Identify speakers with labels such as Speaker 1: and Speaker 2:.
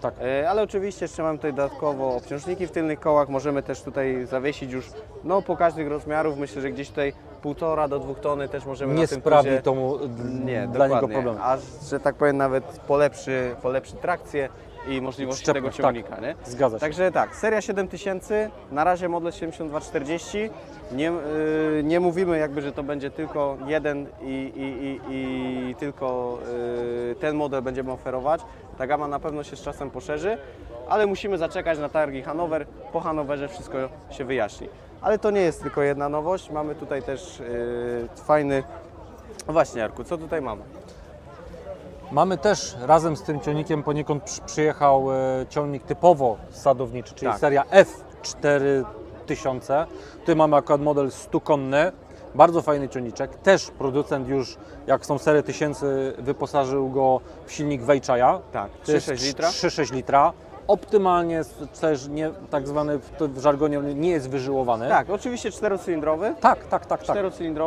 Speaker 1: Tak.
Speaker 2: E, Ale oczywiście jeszcze mamy tutaj dodatkowo obciążniki w tylnych kołach. Możemy też tutaj zawiesić już no, po każdych rozmiarów. Myślę, że gdzieś tutaj półtora do dwóch tony też możemy
Speaker 1: Nie
Speaker 2: na tym
Speaker 1: sprawi to mu
Speaker 2: nie,
Speaker 1: dla niego
Speaker 2: dokładnie.
Speaker 1: problemu.
Speaker 2: A że tak powiem nawet polepszy, polepszy trakcję i możliwości tego
Speaker 1: Przyczepność,
Speaker 2: ciągnika.
Speaker 1: tak.
Speaker 2: Nie?
Speaker 1: Zgadza się.
Speaker 2: Także tak, seria 7000, na razie model 7240. Nie, yy, nie mówimy jakby, że to będzie tylko jeden i, i, i, i tylko yy, ten model będziemy oferować. Ta gama na pewno się z czasem poszerzy, ale musimy zaczekać na targi Hanower. Po Hanowerze wszystko się wyjaśni. Ale to nie jest tylko jedna nowość. Mamy tutaj też yy, fajny... No Właśnie Jarku, co tutaj mamy?
Speaker 1: Mamy też razem z tym ciągnikiem poniekąd przy, przyjechał e, ciągnik typowo sadowniczy, czyli
Speaker 2: Tak.
Speaker 1: seria F4000. Tutaj mamy akurat model 100-konny. Bardzo fajny ciągniczek. Też producent już, jak są serie tysięcy, wyposażył go w silnik Wejczaja.
Speaker 2: Tak,
Speaker 1: To jest
Speaker 2: 3,6 litra.
Speaker 1: 3,6 litra. Optymalnie też nie, tak zwany w, w żargonie nie jest wyżyłowany.
Speaker 2: Tak, oczywiście czterocylindrowy.
Speaker 1: tak, tak, tak. tak.
Speaker 2: Czterocylindrowy.